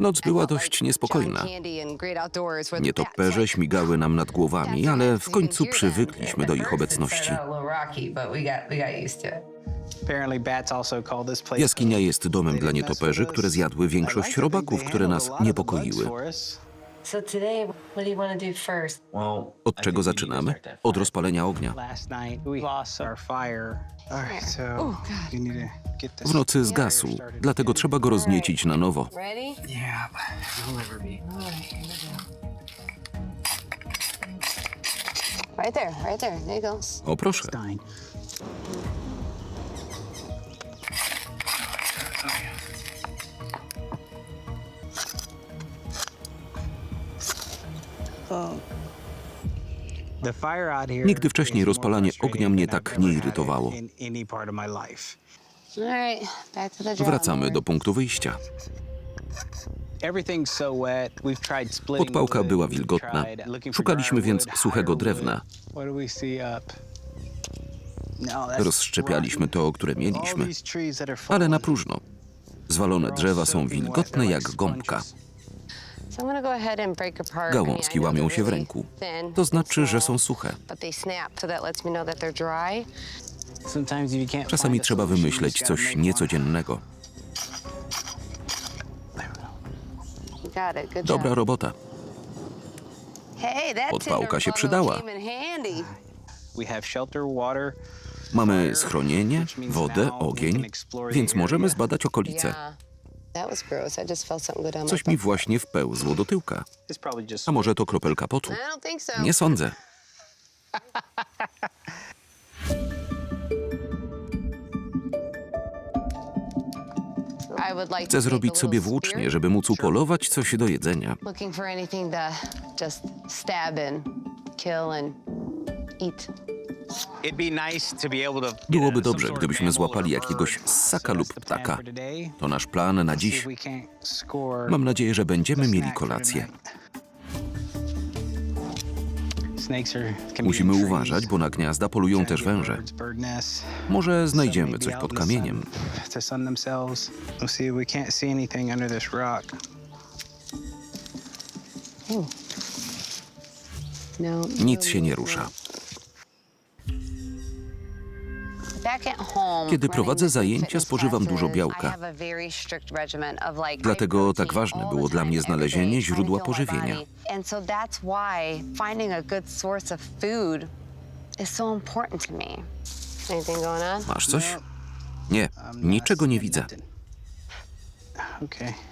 Noc była dość niespokojna. Nietoperze śmigały nam nad głowami, ale w końcu przywykliśmy do ich obecności. Jaskinia jest domem dla nietoperzy, które zjadły większość robaków, które nas niepokoiły. So today, what do you want to do first? Od czego zaczynamy? Od rozpalenia ognia. Last night we lost our fire. All right, so you need to get this. W nocy zgasł, dlatego trzeba go rozniecić na nowo. Ready? Yeah, Nigdy wcześniej rozpalanie ognia mnie tak nie irytowało. wracamy do punktu wyjścia. Podpałka była wilgotna. Szukaliśmy więc suchego drewna. No, Rozszczepialiśmy to, które mieliśmy, ale na próżno. Zwalone drzewa są wilgotne jak gąbka. Gałązki łamią się w ręku. thin To znaczy, że są suche. But they snap, so that lets me know that they're dry. Sometimes if you can't Czasami trzeba wymyśleć coś niecodziennego. You got it. Good Dobra job. robota. Podpałka się przydała. came in handy. We have shelter, water, Mamy schronienie, wodę, ogień, więc możemy zbadać okolice. Yeah. That was gross. I just felt something go down Coś mi właśnie wpełzło do tyłka. It's probably just A może to kropelka potu? I don't think so. Nie sądzę. Chcę zrobić sobie włócznie, żeby móc upolować coś do jedzenia. Looking for anything to just stab in, kill and eat. Byłoby dobrze, gdybyśmy złapali jakiegoś ssaka lub ptaka. To nasz plan na dziś. Mam nadzieję, że będziemy mieli kolację. Musimy uważać, bo na gniazda polują też węże. Może znajdziemy coś pod kamieniem. Nic się nie rusza. Kiedy prowadzę zajęcia, spożywam dużo białka. Dlatego tak ważne było dla mnie znalezienie źródła pożywienia. Masz coś? Nie, I'm not niczego nie widzę. Okay.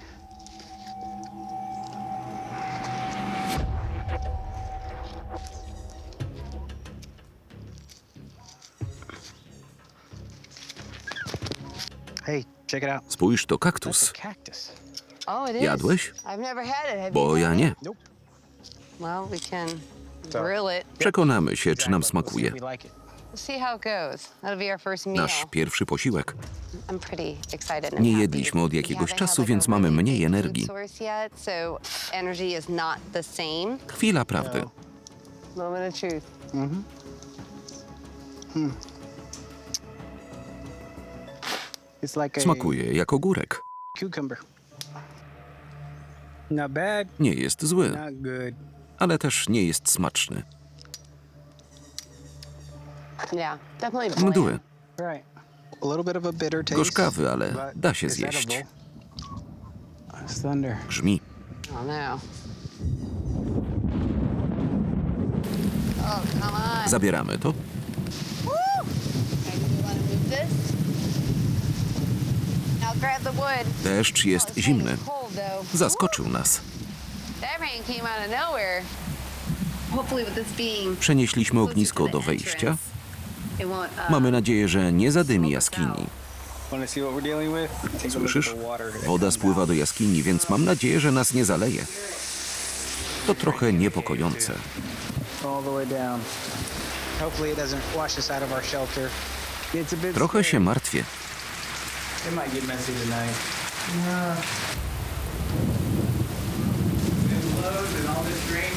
Spójrz, to kaktus. a cactus. Oh, it is. Jadłeś? I've never had it. Have Bo ja nie. Nope. Well, we can grill it. Przekonamy się, czy nam smakuje. if we like it. We'll see how it goes. That'll be our first meal. Nasz pierwszy posiłek. Nie jedliśmy od jakiegoś czasu, więc mamy mniej energii. food source Smakuje jak ogórek. cucumber. Not bad, Nie jest zły, not good. ale też nie jest smaczny. Yeah, definitely bland. Mdły. Right. A little bit of a bitter taste. Gorzkawy, ale da się zjeść. edible. It's thunder. Brzmi. Oh no. Oh, come on. Zabieramy to. Okay, you want to move this? Now grab the wood. Deszcz jest zimny. Zaskoczył nas. Przenieśliśmy ognisko do wejścia. uh, Mamy nadzieję, że nie zadymi jaskini. Słyszysz? Woda spływa do jaskini, więc mam nadzieję, że nas nie zaleje. To trochę niepokojące. Trochę się martwię. It might get messy tonight.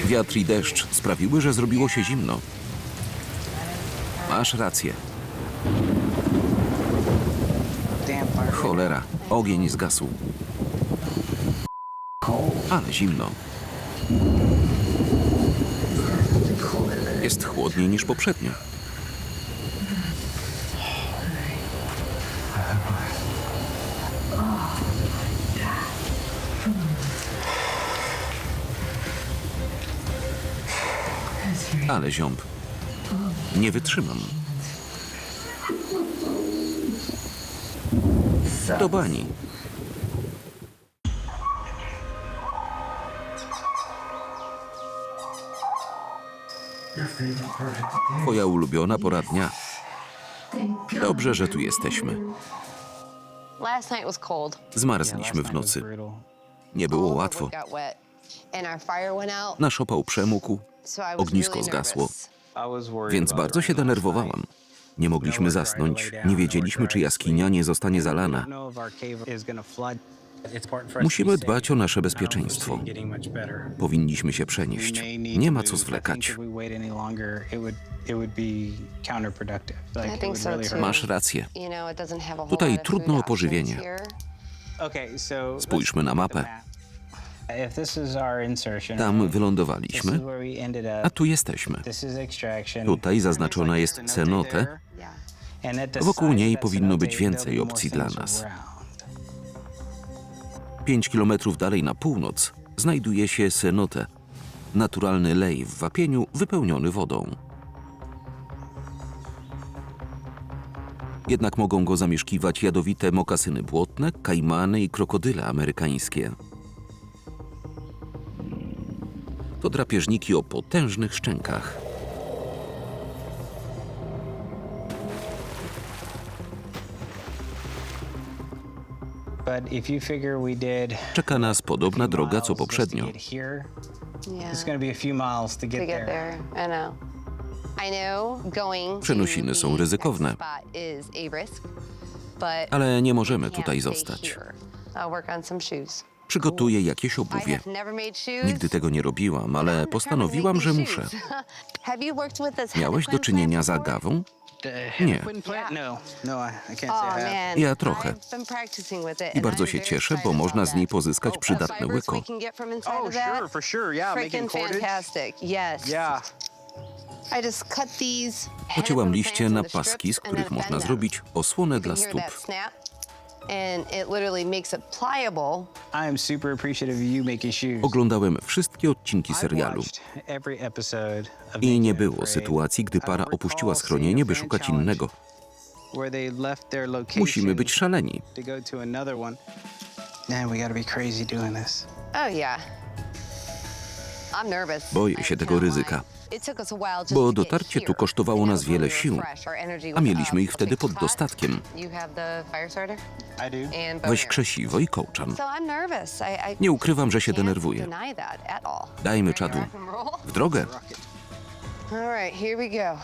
Wiatr i deszcz sprawiły, że zrobiło się zimno. Masz rację. Cholera. Ogień zgasł. Ale zimno. Jest chłodniej niż poprzednio. Ale ziąb. Nie wytrzymam. Do bani. Twoja ulubiona pora dnia. Dobrze, że tu jesteśmy. Zmarzliśmy w nocy. Nie było łatwo. Nasz opał przemógł, ognisko zgasło. więc bardzo się denerwowałam. Nie mogliśmy zasnąć, nie wiedzieliśmy, czy jaskinia nie zostanie zalana. Musimy dbać o nasze bezpieczeństwo. Powinniśmy się przenieść. Nie ma co zwlekać. Masz rację. Tutaj trudno o pożywienie. Spójrzmy na mapę. Tam wylądowaliśmy, a tu jesteśmy. Tutaj zaznaczona jest cenote. Wokół niej powinno być więcej opcji dla nas. Pięć kilometrów dalej na północ znajduje się cenote. Naturalny lej w wapieniu wypełniony wodą. Jednak mogą go zamieszkiwać jadowite mokasyny błotne, kajmany i krokodyle amerykańskie. To drapieżniki o potężnych szczękach. Czeka nas podobna droga co poprzednio. Przenosiny są ryzykowne. Ale nie możemy tutaj zostać. I'll work on some shoes. Przygotuję jakieś obuwie. Nigdy tego nie robiłam, ale postanowiłam, że muszę. Miałeś do czynienia z agawą? Nie. Ja trochę. I bardzo się cieszę, bo można z niej pozyskać przydatne łyko. Oh, Pocięłam liście na paski, z których można zrobić osłonę dla stóp. And it literally makes it pliable. I am super appreciative of you making shoes. Oglądałem wszystkie odcinki I've serialu watched every episode of i nie Naked and było Afraid. sytuacji, gdy para opuściła schronienie, by szukać innego. where they left their location Musimy być szaleni. to go to another one. Man, we gotta be crazy doing this. Oh yeah. I'm nervous. Boję się tego ryzyka. Bo dotarcie tu kosztowało nas wiele sił, a mieliśmy ich wtedy pod dostatkiem. Weź krzesiwo i kołczan. Nie ukrywam, że się denerwuję. Dajmy czadu. W drogę. All right, here we go.